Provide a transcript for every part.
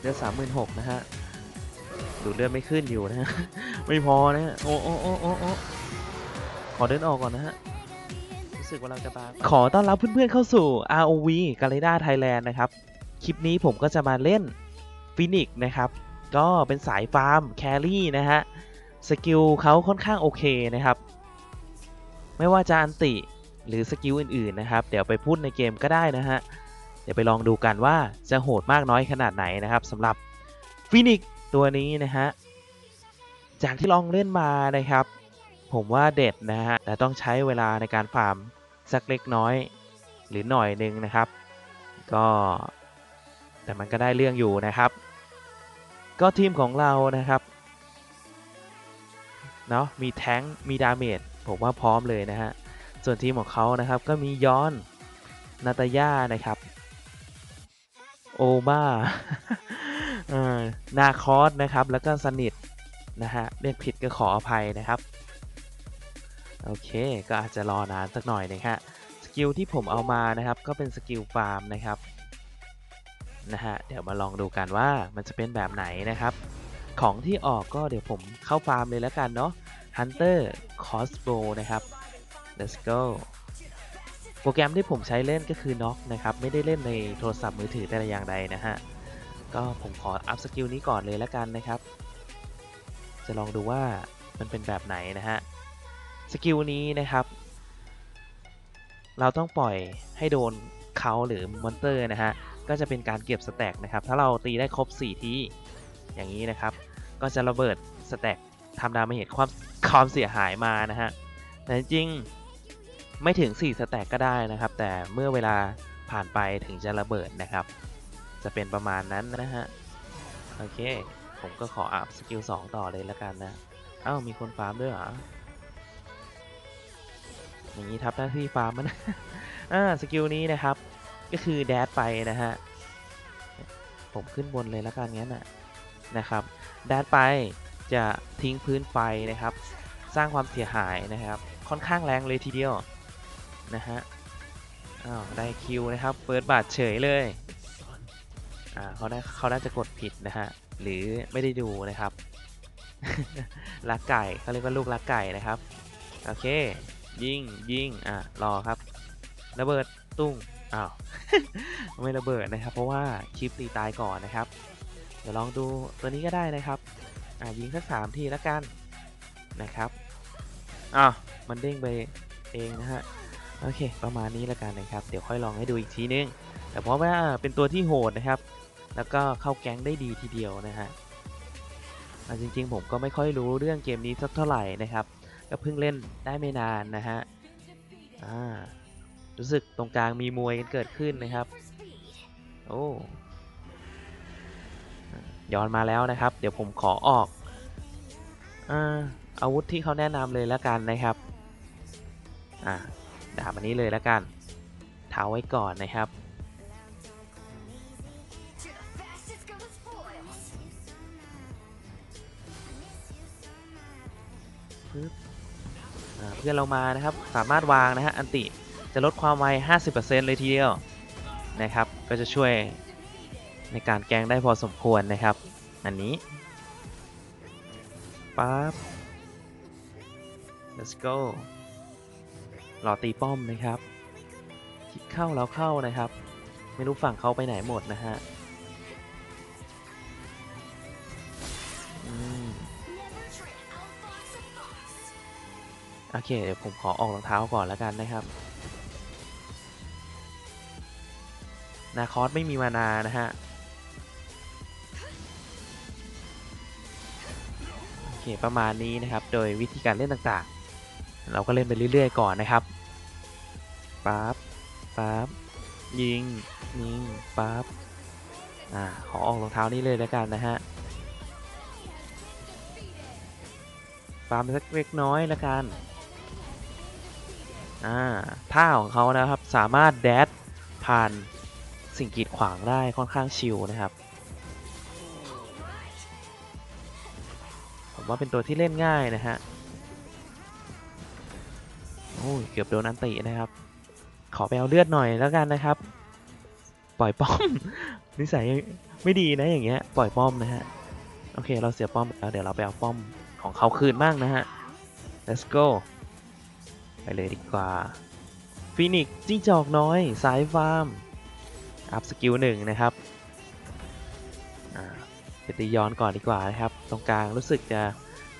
เลือดสามหมื่นหกนะฮะ ดูดเลือดไม่ขึ้นอยู่นะฮะ ไม่พอนะฮะ โอ้โอ้โอ้โอ้โอ้ขอเดินออกก่อนนะฮะ รู้สึกว่าเราจะตายขอต้อนรับเพื่อนๆเข้าสู่ ROV กาเลด้าไทยแลนด์นะครับ คลิปนี้ผมก็จะมาเล่นฟินิกนะครับ ก็เป็นสายฟาร์มแครี่นะฮะ สกิลเขาค่อนข้างโอเคนะครับ ไม่ว่าจะอันติหรือสกิลอื่นๆนะครับ เดี๋ยวไปพูดในเกมก็ได้นะฮะเดี๋ยวไปลองดูกันว่าจะโหดมากน้อยขนาดไหนนะครับสำหรับฟินิกตัวนี้นะฮะจากที่ลองเล่นมานะครับ ผมว่าเด็ดนะฮะแต่ต้องใช้เวลาในการฟาร์มสักเล็กน้อยหรือหน่อยหนึ่งนะครับ ก็ แต่มันก็ได้เรื่องอยู่นะครับ ก็ทีมของเรานะครับเนาะมีแท้งมีดาเมจผมว่าพร้อมเลยนะฮะส่วนทีมของเขานะครับก็มีย้อนนาตาย่านะครับ โอมาเออนาคอสนะครับ แล้วก็สนิทนะฮะ เรียกผิดก็ขออภัยนะครับ โอเค ก็อาจจะรอนานสักหน่อยนะฮะ สกิลที่ผมเอามานะครับ ก็เป็นสกิลฟาร์มนะครับ นะฮะ เดี๋ยวมาลองดูกันว่ามันจะเป็นแบบไหนนะครับ ของที่ออกก็เดี๋ยวผมเข้าฟาร์มเลยแล้วกันเนาะ Hunter Crossbow นะครับ let's go โปรแกรมที่ผมใช้เล่นก็คือ Knock นะครับ ไม่ได้เล่นในโทรศัพท์มือถือแต่อย่างใดนะฮะ ก็ผมขออัพสกิลนี้ก่อนเลยแล้วกันนะครับ จะลองดูว่ามันเป็นแบบไหนนะฮะ สกิลนี้นะครับ เราต้องปล่อยให้โดนเขาหรือมอนเตอร์นะฮะ ก็จะเป็นการเก็บสแต็กนะครับ ถ้าเราตีได้ครบ 4 ทีอย่างนี้นะครับ ก็จะระเบิดสแต็กทำดาเมจความความเสียหายมานะฮะ แต่จริง ไม่ถึง 4 สแต็กก็ได้นะครับ แต่เมื่อเวลาผ่านไปถึงจะระเบิดนะครับ จะเป็นประมาณนั้นนะฮะ โอเค ผมก็ขออัพสกิล 2 ต่อเลยแล้วกันนะ เอ้า มีคนฟาร์มด้วยเหรอ อย่างนี้ทับหน้าที่ฟาร์มมันอ่า สกิลนี้นะครับ ก็คือแดดไปนะฮะ ผมขึ้นบนเลยแล้วกันงั้นนะนะครับ แดดไปจะทิ้งพื้นไฟนะครับ สร้างความเสียหายนะครับ ค่อนข้างแรงเลยทีเดียว นะฮะ อ้าว ได้คิวนะครับ เปิดบาทเฉยเลย อ่าเขาได้เขาน่าจะกดผิดนะฮะ หรือไม่ได้ดูนะครับลักไก่เขาเรียกว่าลูกลักไก่นะครับ โอเค ยิงยิงอะ รอครับ ระเบิดตุ้ง อ้าว ไม่ระเบิดนะครับ เพราะว่าคลิปตีตายก่อนนะครับ เดี๋ยวลองดูตัวนี้ก็ได้นะครับ อะยิงสักสามทีแล้วกันนะครับ อ้าว มันเด้งไปเองนะฮะ โอเค ประมาณนี้แล้วกันนะครับ เดี๋ยวค่อยลองให้ดูอีกทีนึง แต่เพราะว่าเป็นตัวที่โหดนะครับ แล้วก็เข้าแก๊งได้ดีทีเดียวนะฮะอะจริงๆผมก็ไม่ค่อยรู้เรื่องเกมนี้สักเท่าไหร่นะครับ ก็เพิ่งเล่นได้ไม่นานนะฮะอ่ารู้สึกตรงกลางมีมวยกันเกิดขึ้นนะครับ โอ้ย้อนมาแล้วนะครับ เดี๋ยวผมขอออกอาอาวุธที่เขาแนะนำเลยแล้วกันนะครับ อ่า ดาบอันนี้เลยแล้วกันเท้าไว้ก่อนนะครับ เพื่อนเรามานะครับสามารถวางนะฮะอันติจะลดความไว 50%เลยทีเดียวนะครับ ก็จะช่วยในการแกงได้พอสมควรนะครับ อันนี้ปั๊บ let's go รอตีป้อมนะครับ คลิกเข้าแล้วเข้านะครับ ไม่รู้ฝั่งเขาไปไหนหมดนะฮะอืมโอเค เดี๋ยวผมขอออกรองเท้าก่อนแล้วกันนะครับ นาคอสไม่มีมานานะฮะ โอเค ประมาณนี้นะครับ โดยวิธีการเล่นต่างๆ เราก็เล่นไปเรื่อยๆก่อนนะครับปั๊บปั๊บยิงยิงปั๊บอ่าขอออกรองเท้านี้เลยแล้วกันนะฮะปาล์มสักเล็กน้อยแล้วกันอ่าท่าของเขานะครับสามารถแดดผ่านสิ่งกีดขวางได้ค่อนข้างชิลนะครับผมว่าเป็นตัวที่เล่นง่ายนะฮะ โอ้ยเกือบโดนอันตินะครับ ขอไปเอาเลือดหน่อยแล้วกันนะครับ ปล่อยป้อม นิสัยไม่ดีนะอย่างเงี้ย ปล่อยป้อมนะฮะ โอเคเราเสียป้อมแล้วเดี๋ยวเราไปเอาป้อมของเขาคืนบ้างนะฮะ let's go ไปเลยดีกว่าฟินิกจิ้งจอกน้อยสายฟาร์ม อัพสกิลหนึ่งนะครับไปตีย้อนก่อนดีกว่านะครับ ตรงกลางรู้สึกจะ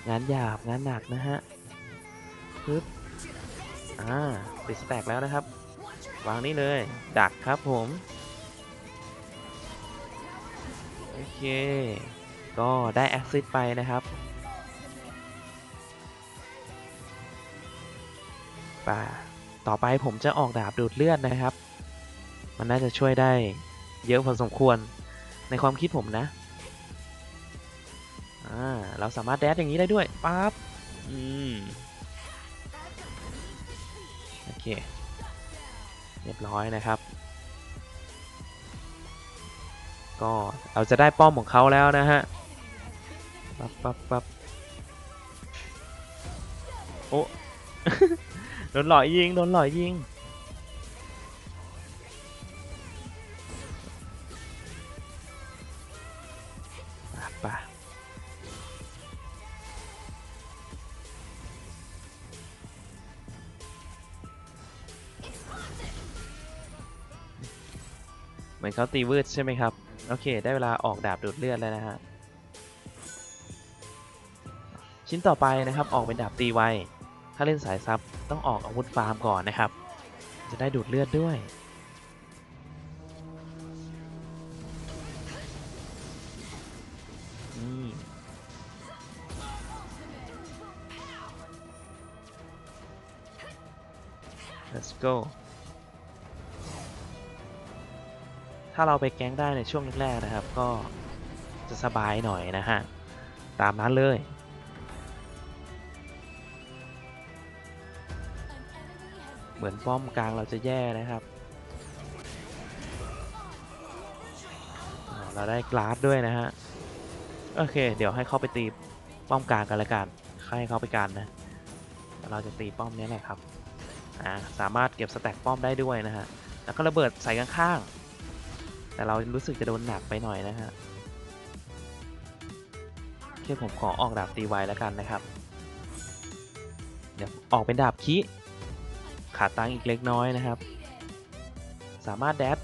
งานหยาบงานหนักนะฮะปึ๊บ อ่าติดสแต็กแล้วนะครับ วางนี่เลย ดักครับผม โอเค ก็ได้แอคซิสไปนะครับป่าต่อไปผมจะออกดาบดูดเลือดนะครับ มันน่าจะช่วยได้เยอะพอสมควรในความคิดผมนะ อ่า เราสามารถแดดอย่างนี้ได้ด้วยปั๊บ อืม เค เรียบร้อยนะครับ ก็เราจะได้ป้อมของเขาแล้วนะฮะ ปั๊บปั๊บปั๊บโอ้ โดนหล่อยิง โดนหล่อยิง อนเขาตีวืดใช่ไหมครับ โอเค ได้เวลาออกดาบดูดเลือดแล้วนะฮะ ชิ้นต่อไปนะครับออกเป็นดาบตีไว ถ้าเล่นสายซับต้องออกอาวุธฟาร์มก่อนนะครับ จะได้ดูดเลือดด้วย นี่ let's go ถ้าเราไปแก๊งได้ในช่วงแรกๆนะครับ ก็จะสบายหน่อยนะฮะ ตามนั้นเลยเหมือนป้อมกลางเราจะแย่นะครับ เราได้กลาสด้วยนะฮะ โอเค เดี๋ยวให้เข้าไปตีป้อมกลางกันละกัน ให้เขาไปกันนะ เราจะตีป้อมนี้แหละครับ อ่า สามารถเก็บสแต็กป้อมได้ด้วยนะฮะ แล้วก็ระเบิดใส่ข้างๆ แต่เรารู้สึกจะโดนหนักไปหน่อยนะฮะโอเคผมขอออกดาบตีไวแล้วกันนะครับ เดี๋ยวออกเป็นดาบคิขาดตังอีกเล็กน้อยนะครับ สามารถแดด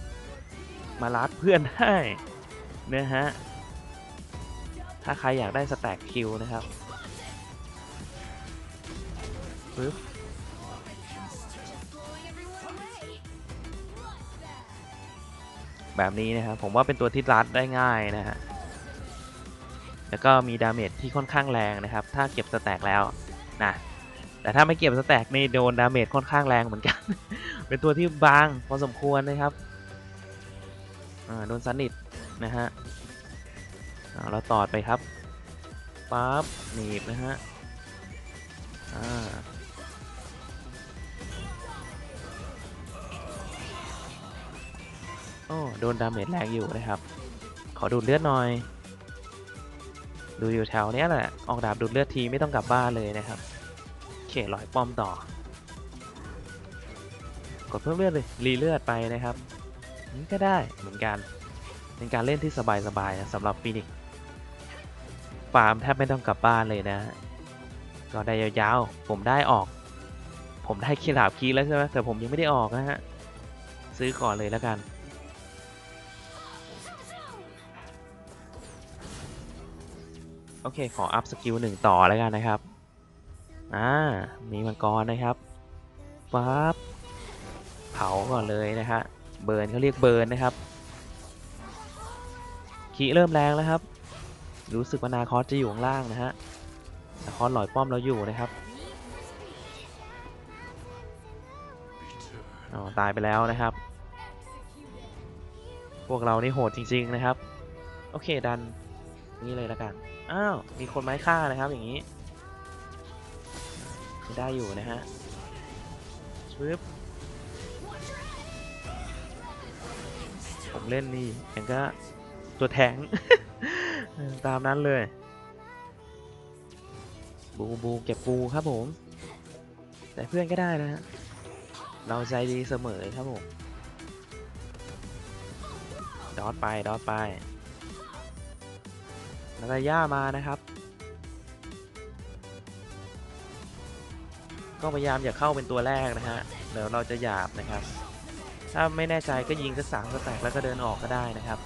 มาลัดเพื่อนได้นะฮะ ถ้าใครอยากได้สแต็กคิวนะครับปึ๊บ แบบนี้นะครับผมว่าเป็นตัวที่รัดได้ง่ายนะฮะแล้วก็มีดาเมจที่ค่อนข้างแรงนะครับ ถ้าเก็บสแต็กแล้วนะแต่ถ้าไม่เก็บสแต็กนี่โดนดาเมจค่อนข้างแรงเหมือนกัน เป็นตัวที่บางพอสมควรนะครับโดนสนิทนะฮะเราตอดไปครับปั๊บหนีบนะฮะอ่า โอ้โดนดาเมจแรงอยู่นะครับ ขอดูดเลือดหน่อย ดูอยู่แถวเนี้ยแหละ ออกดาบดูดเลือดทีไม่ต้องกลับบ้านเลยนะครับเคลอยป้อมต่อ กดเพิ่มเลือดเลย รีเลือดไปนะครับนี่ก็ได้เหมือนกัน เป็นการเล่นที่สบายๆนะสำหรับฟินิกฟาร์มแทบไม่ต้องกลับบ้านเลยนะ ก็ได้ยาวๆ ผมได้ออก ผมได้คีราบคีแล้วใช่ไหมแต่ผมยังไม่ได้ออกนะฮะ ซื้อก่อนเลยแล้วกัน อเคขออัพสกิลหนึ่งต่อแล้วกันนะครับ อ่า มีมังกรนะครับปั๊บเผาก่อนเลยนะฮะ เบิร์นเขาเรียกเบิร์นนะครับขีเริ่มแรงแล้วครับ รู้สึกว่านาคอสจะอยู่ข้างล่างนะฮะนาคอสหลอยป้อมเราอยู่นะครับอ๋อตายไปแล้วนะครับ พวกเรานี่โหดจริง ๆนะครับ โอเคดันนี่เลยแล้วกัน อ้าว มีคนไม้ฆ่านะครับ อย่างนี้ได้อยู่นะฮะชึบผมเล่นนี่อย่างก็ตัวแทง ตามนั้นเลย บูบูเก็บบูครับผม แต่เพื่อนก็ได้นะฮะ เราใจดีเสมอครับผม ดอทไป ดอทไป นาตาย่ามานะครับ ก็พยายามอย่าเข้าเป็นตัวแรกนะฮะ เดี๋ยวเราจะหยาบนะครับ ถ้าไม่แน่ใจก็ยิงสักสามสแต็กแล้วก็เดินออกก็ได้นะครับ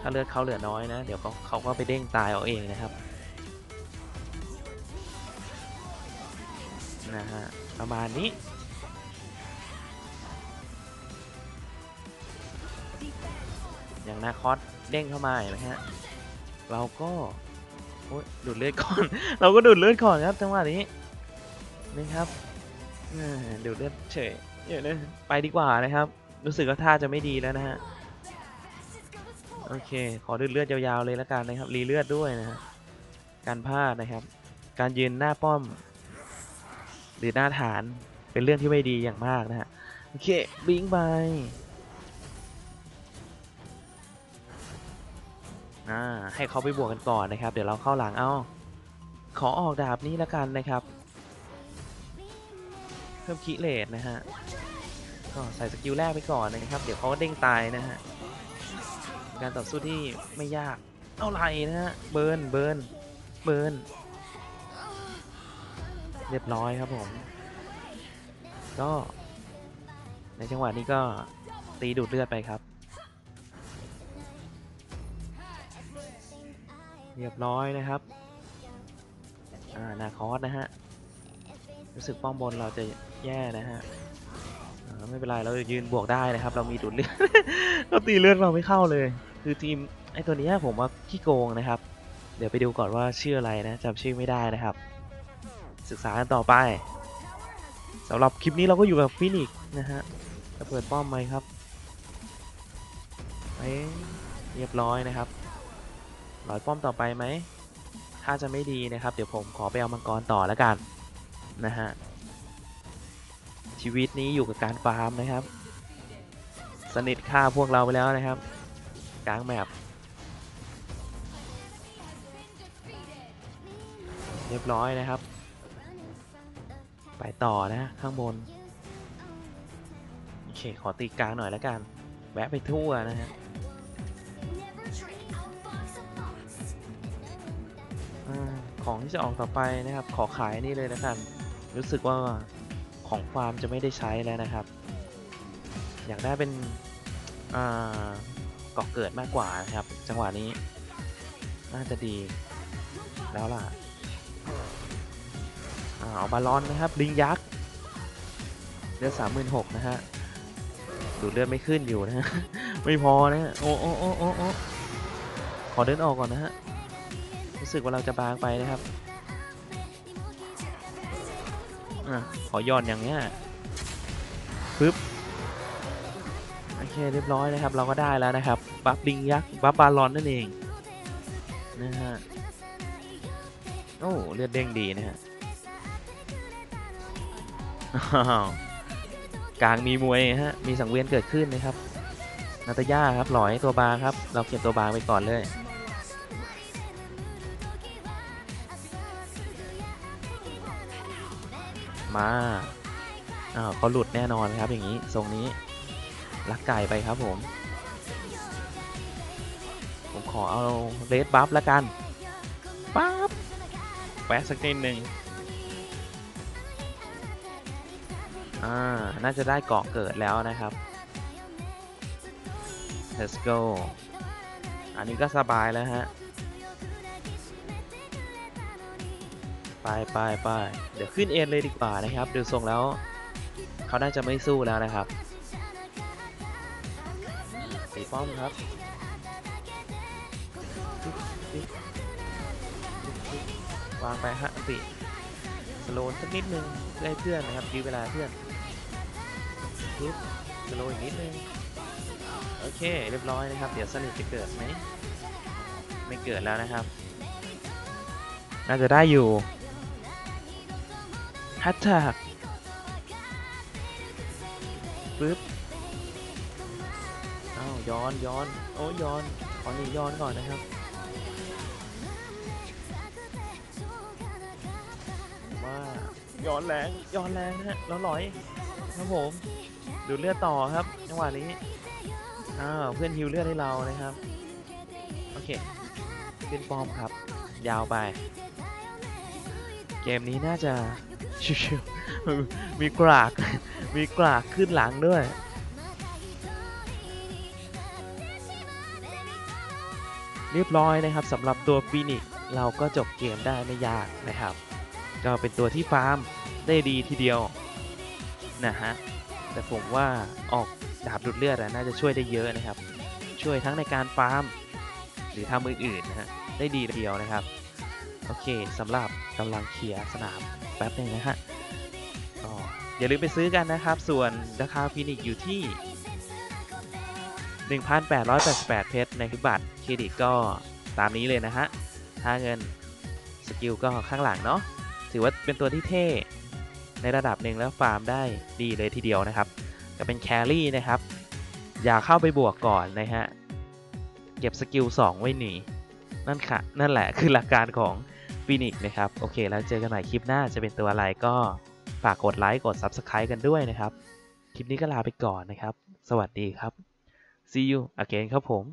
ถ้าเลือดเขาเหลือน้อยนะ เดี๋ยวเขาเขาก็ไปเด้งตายเอาเองนะครับ นะฮะ ประมาณนี้อย่างนาคอสเด้งเข้ามาเห็นไหมฮะ เราก็ โอ๊ยดูดเลือดก่อน เราก็ดูดเลือดก่อนครับจังหวะนี้นี่ครับเออดูดเลือดเฉยเดี๋ยวนะไปดีกว่านะครับ รู้สึกว่าท่าจะไม่ดีแล้วนะฮะโอเค ขอดูดเลือดยาวๆเลยแล้วกันนะครับ รีเลือดด้วยนะฮะการพลาดนะครับ การยืนหน้าป้อม หรือหน้าฐานเป็นเรื่องที่ไม่ดีอย่างมากนะฮะโอเคบิงไป อ่าให้เขาไปบวกกันก่อนนะครับ เดี๋ยวเราเข้าหลังเอาขอออกดาบนี้แล้วกันนะครับ เพิ่มคิเลตนะฮะก็ใส่สกิลแรกไปก่อนนะครับ เดี๋ยวเขาก็เด้งตายนะฮะการต่อสู้ที่ไม่ยากเท่าไรนะฮะเบิร์นเบิร์นเบิร์นเรียบร้อยครับผม ก็ในจังหวะนี้ก็ตีดูดเลือดไปครับ เรียบร้อยนะครับ อ่า นาคอสนะฮะ รู้สึกป้อมบนเราจะแย่นะฮะไม่เป็นไร เรายืนบวกได้นะครับ เรามีดูดเลือดเราตีเลือดเราไม่เข้าเลย คือทีมไอตัวนี้ผมว่าขี้โกงนะครับ เดี๋ยวไปดูก่อนว่าชื่ออะไรนะจำชื่อไม่ได้นะครับ ศึกษากันต่อไปสำหรับคลิปนี้เราก็อยู่กับฟินิกซ์นะฮะจะเปิดป้อมไหมครับเรียบร้อยนะครับ ร้อยป้อมต่อไปไหม ถ้าจะไม่ดีนะครับ เดี๋ยวผมขอไปเอามังกรต่อแล้วกันนะฮะ ชีวิตนี้อยู่กับการฟาร์มนะครับ สนิทฆ่าพวกเราไปแล้วนะครับ กลางแมปเรียบร้อยนะครับ ไปต่อนะข้างบน โอเค ขอตีกลางหน่อยแล้วกัน แวะไปทั่วนะฮะ ของที่จะออกต่อไปนะครับ ขอขายนี่เลยแล้วกัน รู้สึกว่าของฟาร์มจะไม่ได้ใช้แล้วนะครับ อยากได้เป็นอ่าเกาะเกิดมากกว่านะครับ จังหวะนี้ น่าจะดีแล้วล่ะอ่าเอาบาลอนนะครับลิงยักษ์เลือดสามหมื่นหกนะฮะดูดเลือดไม่ขึ้นอยู่นะฮะไม่พอนะฮะโอ้โอ้โอ้โอ้โอ้ขอเดินออกก่อนนะฮะรู้ สึกว่าเราจะบางไปนะครับอะขอย่อนอย่างเงี้ยปึ๊บโอเคเรียบร้อยนะครับ เราก็ได้แล้วนะครับ บัฟลิงยักษ์ บัฟบาลอนนั่นเองนะฮะโอ้เลือดเด้งดีนะฮะกลางมีมวยฮะ มีสังเวียนเกิดขึ้นนะครับ นาตาย่าครับหลอยตัวบางครับ เราเก็บตัวบางไปก่อนเลย มาอ้าวเขาหลุดแน่นอนครับอย่างนี้ทรงนี้ลักไก่ไปครับผม ผมขอเอาเลดบัฟแล้วกันปั๊บแวะสักนิดหนึ่งอ่า น่าจะได้เกาะเกิดแล้วนะครับ let's go อันนี้ก็สบายแล้วฮะ ไปไปไปเดี๋ยวขึ้นเอ็นเลยดีกว่านะครับดูทรงแล้ว เขาน่าจะไม่สู้แล้วนะครับตีป้อมครับวางไปฮะสิสโลนสักนิดนึงเพื่อให้เพื่อนนะครับยื้อเวลาเพื่อนปุ๊บสโลอีกนิดนึงโอเคเรียบร้อยนะครับ เดี๋ยวสนิทจะเกิดไหมไม่เกิดแล้วนะครับ น่าจะได้อยู่ ฮัตแท็กปึ๊บอ้าวย้อนย้อน โอ้ย้อนขอหนีย้อนก่อนนะครับว่าย้อนแรงย้อนแรงฮะแล้วลอยครับผมดูเลือดต่อครับจังหวะนี้อ้าวเพื่อนฮิวเลือดให้เรานะครับ โอเคขึ้นป้อมครับ ยาวไป เกมนี้น่าจะ ชิวๆมีกราก มีกรากขึ้นหลังด้วย เรียบร้อยนะครับสำหรับตัวฟีนิกเราก็จบเกมได้ไม่ยากนะครับ ก็เป็นตัวที่ฟาร์มได้ดีทีเดียวนะฮะ แต่ผมว่าออกดาบดูดเลือดน่าจะช่วยได้เยอะนะครับ ช่วยทั้งในการฟาร์ม หรือทำอื่นๆนะฮะได้ดีเดียวนะครับ โอเคสำหรับกำลังเคลียร์สนาม ป๊บนึงนะฮะก็อย่าลืมไปซื้อกันนะครับ ส่วนราคาฟินิกอยู่ที่ 1,888 เพชรในทุกบัตรเครดิตก็ตามนี้เลยนะฮะถ้าเงินสกิลก็ข้างหลังเนาะถือว่าเป็นตัวที่เท่ในระดับหนึ่งแล้วฟาร์มได้ดีเลยทีเดียวนะครับ ก็เป็นแครี่นะครับ อย่าเข้าไปบวกก่อนนะฮะ เก็บสกิล2ไว้หนีนั่นค่ะ นั่นแหละคือหลักการของ ฟินิกนะครับ โอเค แล้วเจอกันใหม่คลิปหน้าจะเป็นตัวอะไรก็ฝากกดไลค์กด Subscribe กันด้วยนะครับ คลิปนี้ก็ลาไปก่อนนะครับ สวัสดีครับ see you again ครับผม